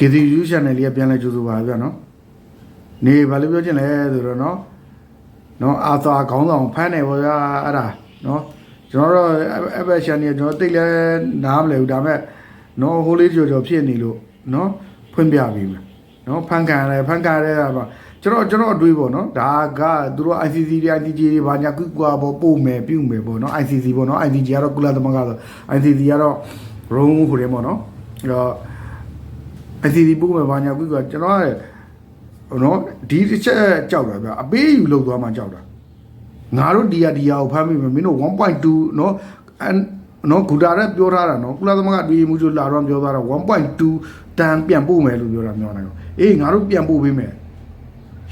KTU channel လေးကပြန်လဲကြိုးဆိုပါဗျာနော်နေဘာလို့ပြောချင်လဲဆိုတော့နော်နော်အာသာခေါင်းဆောင်ဖမ်းတယ်ဗောဗျာအဲ့ဒါနော်ကျွန်တော်တို့အဘက် channel ကျွန်တော်တိတ်လဲနားမလဲဘူးဒါပေမဲ့နော်ဟိုလေးကြော်ကြော်ဖြစ်နေလို့နော်ဖွင့်ပြပြီးမယ်နော်ဖန်ကန်ရတယ်ဖန်ကန်ရတဲ့ကကျွန်တော်ကျွန်တော်အတွေးပေါ့နော်ဒါကသူတို့ ICC တွေ ICJ တွေဘာညာကွကွာပေါ့ပို့မယ်ပြုတ်မယ်ပေါ့နော် ICC ပေါ့နော် ICJ ကတော့ကုလသမဂ္ဂဆို ICC ကတော့ Rome ဟိုတယ်ပေါ့နော်အဲ့တော့ ICC ပို့မယ်ဘာညာကွကွာကျွန်တော်ကနော်ဒီတစ်ချက်ကြောက်တာဗျအပေးယူလောက်သွားမှကြောက်တာငါတို့ဒီယာဒီယာကိုဖမ်းမိမယ်မင်းတို့1.2နော်အန်နော်ဂူတာရက်ပြောထားတာနော်ကုလသမဂ္ဂပြည်မှုချုပ်လာတော့ပြောထားတာ1.2တန်ပြန်ပို့မယ်လို့ပြောတာပြောနိုင်တော့အေးငါတို့ပြန်ပို့ပေးမယ်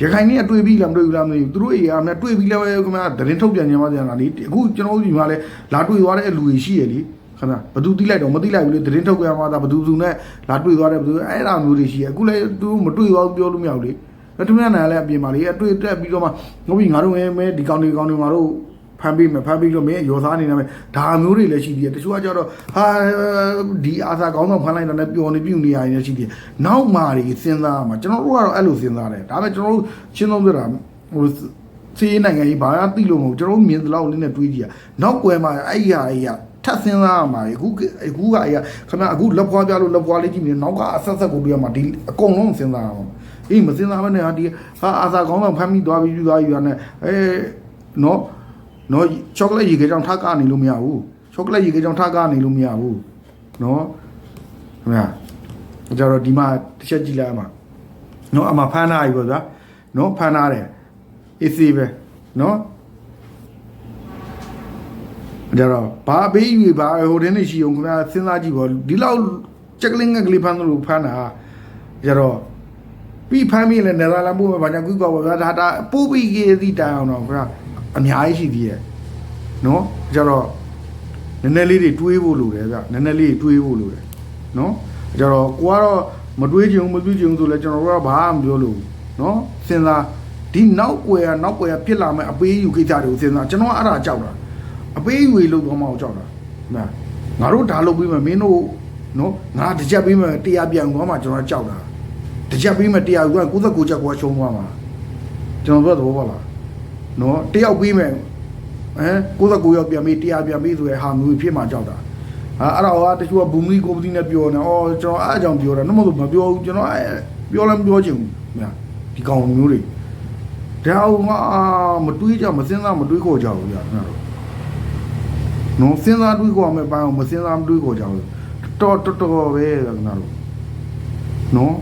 ရခိုင်นี่အတွေ့ပြီလားမတွေ့ဘူးလားမသိဘူးသူတို့အေးအများတွေ့ပြီလဲခင်ဗျာသတင်းထုတ်ပြန်ကြမှာပြန်လာလေအခုကျွန်တော်တို့ဒီမှာလဲလာတွေ့သွားတဲ့လူတွေရှိရလေ ခင်ဗျာဘသူတိလိုက်တော့မတိလိုက်ဘူးလေသတင်းထုတ်ပြန်မှာဒါဘသူသူနဲ့လာတွေ့သွားတဲ့ဘသူအဲ့ဒါမျိုးတွေရှိရအခုလဲသူမတွေ့သွားဘူးပြောလို့မရဘူးလေအဲ့တမန်နိုင်လည်းအပြင်မှာလေအတွေ့တက်ပြီးတော့မှငုံပြီးငါတို့မဲမဲဒီကောင်ဒီကောင်တွေငါတို့ဖမ်းပြီးမယ်ဖမ်းပြီးတော့မင်းရောသားနေတယ်မယ်ဒါမျိုးတွေလည်းရှိသေးတယ်တချို့ကကြတော့ဟာဒီအာသာကောင်းတော့ဖမ်းလိုက်တာနဲ့ပျော်နေပြုတ်နေရရင်ရှိသေးတယ်နောက်မှတွေစဉ်းစားမှာကျွန်တော်တို့ကတော့အဲ့လိုစဉ်းစားတယ်ဒါပေမဲ့ကျွန်တော်တို့ရှင်းဆုံးပြတာဟိုစီးနိုင်ငံကြီးဘာမှသိလို့မဟုတ်ကျွန်တော်တို့မြင်သလောက်လေးနဲ့တွေးကြည့်ရနောက်ကွယ်မှာအဲ့ဒီဟာအဲ့ဒီထ ပ်စဉ်းစားရမှာအခုအခုကအဲ့ခင်ဗျအခုလက်ဖွားပြလို့လက်ဖွားလေးကြည့်နေနောက်ကအဆက်ဆက်ကိုတွေ့ရမှာဒီအကုန်လုံးစဉ်းစားရအောင်အေးမစဉ်းစားဘဲနဲ့ဟာဒီဟာအာသာကောင်းတော့ဖမ်းပြီးသွားပြီးယူသွားယူရနဲ့အဲနော်နော်ချောကလက်ရေခဲကြောင်ထားကနေလို့မရဘူးချောကလက်ရေခဲကြောင်ထားကနေလို့မရဘူးနော်ခင်ဗျာကြတော့ဒီမှာတစ်ချက်ကြည့်လိုက်မှာနော်အမဖမ်းထားပြီပေါ့ဗျာနော်ဖမ်းထားတယ်အေးစီပဲနော် ကြတော့ဘာဘေးယူဘာဟိုတင်းနေရှိအောင်ခင်ဗျာစဉ်းစားကြည့်ပေါ့ဒီလောက်ချက်ကလင်းကလေးဖမ်းလို့ဖမ်းတာကြတော့ပြီးဖမ်းပြီးလဲနယ်သာလန်ပို့မှာဘာကြောင့်ကွကောဗျာဒါဒါပို့ပြီးကြီးစီတိုင်အောင်တော့ဗျာအများကြီးရှိသေးရဲ့နော်ကြတော့နည်းနည်းလေးတွေတွေးဖို့လိုတယ်ဗျနည်းနည်းလေးတွေးဖို့လိုတယ်နော်ကြတော့ကိုကတော့မတွေးချင်ဘူးမတွေးချင်ဘူးဆိုလဲကျွန်တော်တို့ကဘာမှမပြောလို့နော်စဉ်းစားဒီနောက်ွယ်ကနောက်ွယ်ကပြစ်လာမဲ့အပေးယူကိစ္စတွေကိုစဉ်းစားကျွန်တော်ကအဲ့ဒါကြောက်တာ အပေးယူလို့တော့မအောင်ကြောက်တာနာငါတို့ဒါလုပ်ပြီးမှမင်းတို့နော်ငါတစ်ချက်ပြီးမှတရားပြန်သွားမှကျွန်တော်ကြောက်တာတစ်ချက်ပြီးမှတရားက99ချက်ကိုရှုံးသွားမှာကျွန်တော်တို့သဘောပေါက်လားနော်တယောက်ပြီးမယ်ဟမ်69ရောက်ပြန်ပြီးတရားပြန်ပြီးဆိုရဟာမျိုးဖြစ်မှကြောက်တာဟာအဲ့တော့တချို့ကဘူမီကိုပတိနဲ့ပြောနေအော်ကျွန်တော်အားကြောင့်ပြောတာနှမလို့မပြောဘူးကျွန်တော်ပြောလည်းမပြောချင်ဘူးညာဒီကောင်မျိုးတွေဒါအောင်ငါမတွေးကြမစင်းစားမတွေးခေါ်ကြဘူးညာနော် နော်စဉ်းစားတွေးခေါ်မယ်ပိုင်းအောင်မစဉ်းစားမတွေးခေါ်ကြဘူးတော်တော်တော်ပဲကွာနော်နော်